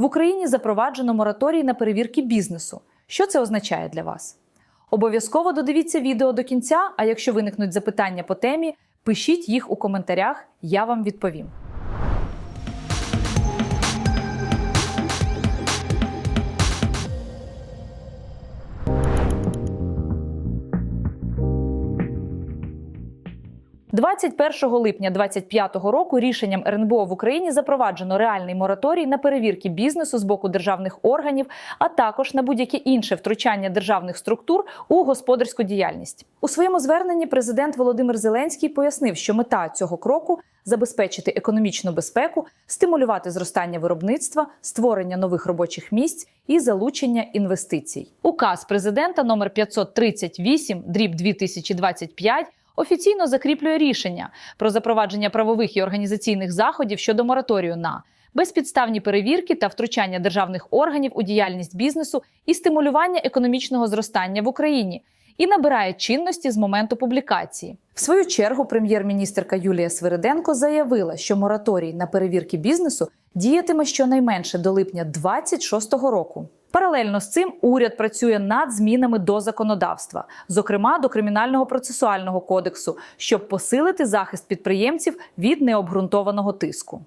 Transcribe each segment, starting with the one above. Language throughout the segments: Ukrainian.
В Україні запроваджено мораторій на перевірки бізнесу. Що це означає для вас? Обов'язково додивіться відео до кінця. А якщо виникнуть запитання по темі, пишіть їх у коментарях, я вам відповім. – 21 липня 2025 року рішенням РНБО в Україні запроваджено реальний мораторій на перевірки бізнесу з боку державних органів, а також на будь-яке інше втручання державних структур у господарську діяльність. У своєму зверненні президент Володимир Зеленський пояснив, що мета цього кроку забезпечити економічну безпеку, стимулювати зростання виробництва, створення нових робочих місць і залучення інвестицій. Указ президента номер 538 дріб 2025 офіційно закріплює рішення про запровадження правових і організаційних заходів щодо мораторію на безпідставні перевірки та втручання державних органів у діяльність бізнесу і стимулювання економічного зростання в Україні. І набирає чинності з моменту публікації. В свою чергу прем'єр-міністерка Юлія Свириденко заявила, що мораторій на перевірки бізнесу діятиме щонайменше до липня 2026 року. Паралельно з цим уряд працює над змінами до законодавства, зокрема до кримінального процесуального кодексу, щоб посилити захист підприємців від необґрунтованого тиску.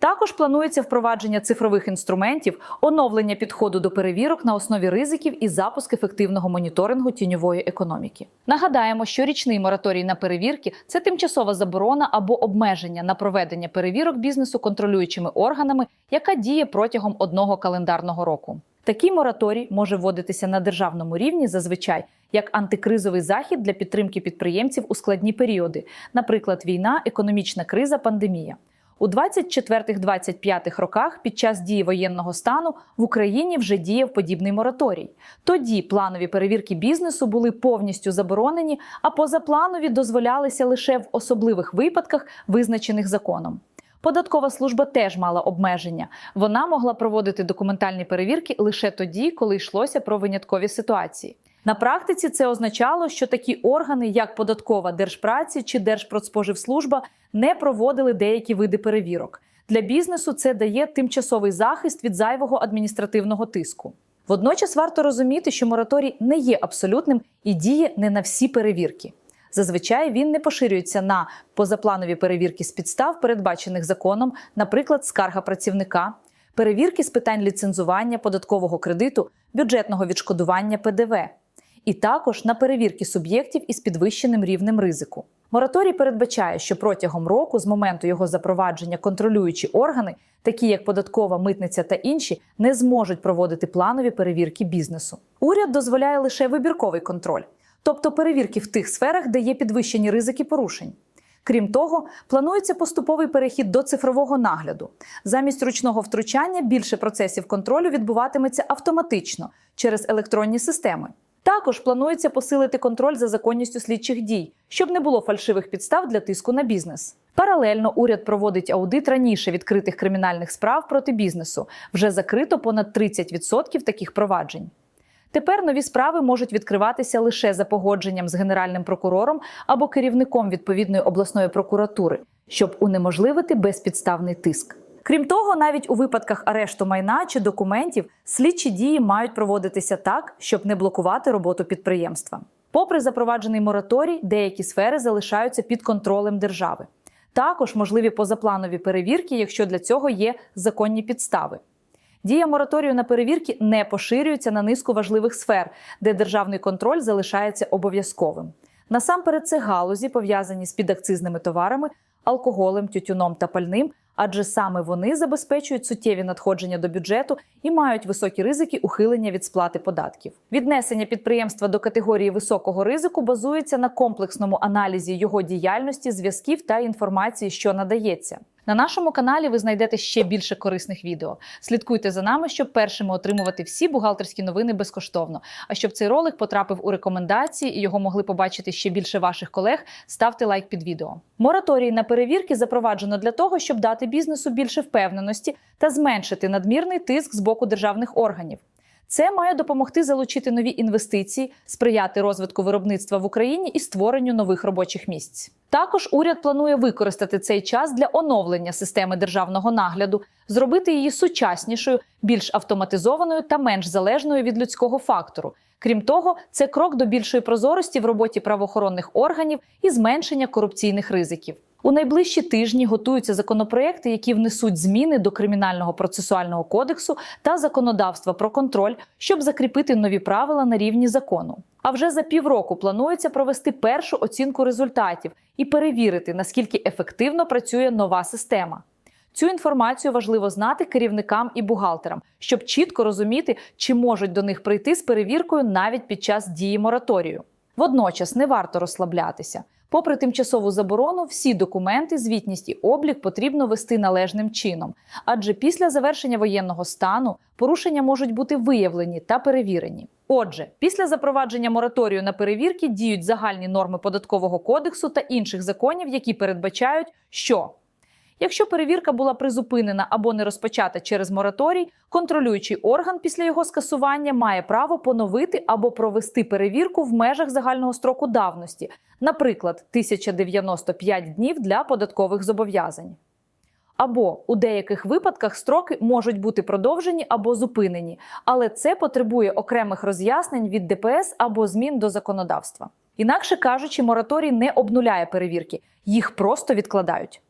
Також планується впровадження цифрових інструментів, оновлення підходу до перевірок на основі ризиків і запуск ефективного моніторингу тіньової економіки. Нагадаємо, що річний мораторій на перевірки це тимчасова заборона або обмеження на проведення перевірок бізнесу контролюючими органами, яка діє протягом одного календарного року. Такий мораторій може вводитися на державному рівні зазвичай як антикризовий захід для підтримки підприємців у складні періоди, наприклад, війна, економічна криза, пандемія. У 24-25 роках під час дії воєнного стану в Україні вже діяв подібний мораторій. Тоді планові перевірки бізнесу були повністю заборонені, а позапланові дозволялися лише в особливих випадках, визначених законом. Податкова служба теж мала обмеження. Вона могла проводити документальні перевірки лише тоді, коли йшлося про виняткові ситуації. На практиці це означало, що такі органи, як податкова держпраці чи Держпродспоживслужба, не проводили деякі види перевірок. Для бізнесу це дає тимчасовий захист від зайвого адміністративного тиску. Водночас варто розуміти, що мораторій не є абсолютним і діє не на всі перевірки. Зазвичай він не поширюється на позапланові перевірки з підстав, передбачених законом, наприклад, скарга працівника, перевірки з питань ліцензування, податкового кредиту, бюджетного відшкодування ПДВ, і також на перевірки суб'єктів із підвищеним рівнем ризику. Мораторій передбачає, що протягом року, з моменту його запровадження, контролюючі органи, такі як податкова, митниця та інші, не зможуть проводити планові перевірки бізнесу. Уряд дозволяє лише вибірковий контроль, тобто перевірки в тих сферах, де є підвищені ризики порушень. Крім того, планується поступовий перехід до цифрового нагляду. Замість ручного втручання більше процесів контролю відбуватиметься автоматично через електронні системи. Також планується посилити контроль за законністю слідчих дій, щоб не було фальшивих підстав для тиску на бізнес. Паралельно уряд проводить аудит раніше відкритих кримінальних справ проти бізнесу. Вже закрито понад 30% таких проваджень. Тепер нові справи можуть відкриватися лише за погодженням з генеральним прокурором або керівником відповідної обласної прокуратури, щоб унеможливити безпідставний тиск. Крім того, навіть у випадках арешту майна чи документів слідчі дії мають проводитися так, щоб не блокувати роботу підприємства. Попри запроваджений мораторій, деякі сфери залишаються під контролем держави. Також можливі позапланові перевірки, якщо для цього є законні підстави. Дія мораторію на перевірки не поширюється на низку важливих сфер, де державний контроль залишається обов'язковим. Насамперед, це галузі, пов'язані з підакцизними товарами, алкоголем, тютюном та пальним, адже саме вони забезпечують суттєві надходження до бюджету і мають високі ризики ухилення від сплати податків. Віднесення підприємства до категорії високого ризику базується на комплексному аналізі його діяльності, зв'язків та інформації, що надається. На нашому каналі ви знайдете ще більше корисних відео. Слідкуйте за нами, щоб першими отримувати всі бухгалтерські новини безкоштовно. А щоб цей ролик потрапив у рекомендації і його могли побачити ще більше ваших колег, ставте лайк під відео. Мораторій на перевірки запроваджено для того, щоб дати бізнесу більше впевненості та зменшити надмірний тиск з боку державних органів. Це має допомогти залучити нові інвестиції, сприяти розвитку виробництва в Україні і створенню нових робочих місць. Також уряд планує використати цей час для оновлення системи державного нагляду, зробити її сучаснішою, більш автоматизованою та менш залежною від людського фактору. Крім того, це крок до більшої прозорості в роботі правоохоронних органів і зменшення корупційних ризиків. У найближчі тижні готуються законопроекти, які внесуть зміни до кримінального процесуального кодексу та законодавства про контроль, щоб закріпити нові правила на рівні закону. А вже за півроку планується провести першу оцінку результатів і перевірити, наскільки ефективно працює нова система. Цю інформацію важливо знати керівникам і бухгалтерам, щоб чітко розуміти, чи можуть до них прийти з перевіркою навіть під час дії мораторію. Водночас не варто розслаблятися. Попри тимчасову заборону, всі документи, звітність і облік потрібно вести належним чином, адже після завершення воєнного стану порушення можуть бути виявлені та перевірені. Отже, після запровадження мораторію на перевірки діють загальні норми податкового кодексу та інших законів, які передбачають, що Якщо перевірка була призупинена або не розпочата через мораторій, контролюючий орган після його скасування має право поновити або провести перевірку в межах загального строку давності, наприклад, 1095 днів для податкових зобов'язань. Або у деяких випадках строки можуть бути продовжені або зупинені, але це потребує окремих роз'яснень від ДПС або змін до законодавства. Інакше кажучи, мораторій не обнуляє перевірки, їх просто відкладають.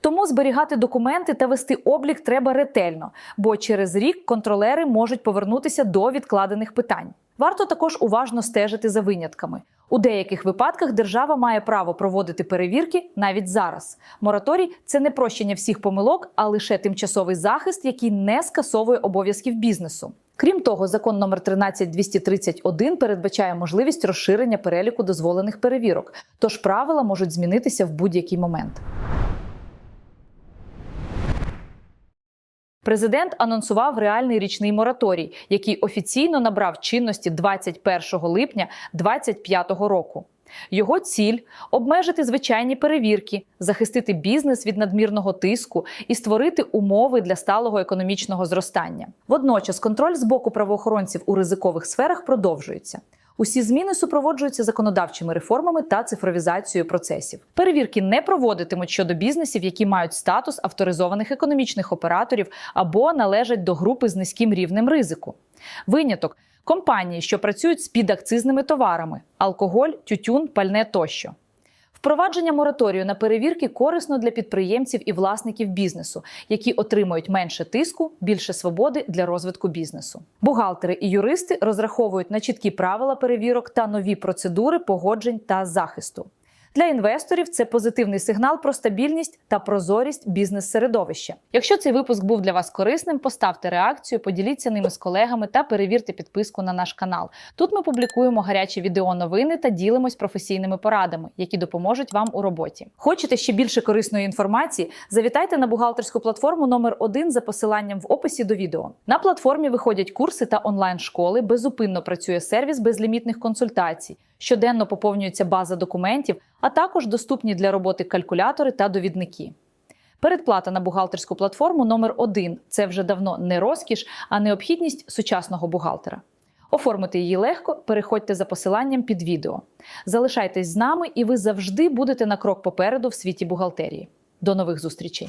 Тому зберігати документи та вести облік треба ретельно, бо через рік контролери можуть повернутися до відкладених питань. Варто також уважно стежити за винятками. У деяких випадках держава має право проводити перевірки навіть зараз. Мораторій це не прощення всіх помилок, а лише тимчасовий захист, який не скасовує обов'язків бізнесу. Крім того, закон номер 13231 передбачає можливість розширення переліку дозволених перевірок, тож правила можуть змінитися в будь-який момент. Президент анонсував реальний річний мораторій, який офіційно набрав чинності 21 липня 2025 року. Його ціль обмежити звичайні перевірки, захистити бізнес від надмірного тиску і створити умови для сталого економічного зростання. Водночас контроль з боку правоохоронців у ризикових сферах продовжується. Усі зміни супроводжуються законодавчими реформами та цифровізацією процесів. Перевірки не проводитимуть щодо бізнесів, які мають статус авторизованих економічних операторів або належать до групи з низьким рівнем ризику. Виняток компанії, що працюють з підакцизними товарами: алкоголь, тютюн, пальне тощо. Впровадження мораторію на перевірки корисно для підприємців і власників бізнесу, які отримують менше тиску, більше свободи для розвитку бізнесу. Бухгалтери і юристи розраховують на чіткі правила перевірок та нові процедури погоджень та захисту. Для інвесторів це позитивний сигнал про стабільність та прозорість бізнес-середовища. Якщо цей випуск був для вас корисним, поставте реакцію, поділіться ними з колегами та перевірте підписку на наш канал. Тут ми публікуємо гарячі відеоновини та ділимось професійними порадами, які допоможуть вам у роботі. Хочете ще більше корисної інформації? Завітайте на бухгалтерську платформу номер 1 за посиланням в описі до відео. На платформі виходять курси та онлайн-школи, безупинно працює сервіс безлімітних консультацій. Щоденно поповнюється база документів, а також доступні для роботи калькулятори та довідники. Передплата на бухгалтерську платформу номер 1 це вже давно не розкіш, а необхідність сучасного бухгалтера. Оформити її легко, переходьте за посиланням під відео. Залишайтесь з нами, і ви завжди будете на крок попереду в світі бухгалтерії. До нових зустрічей!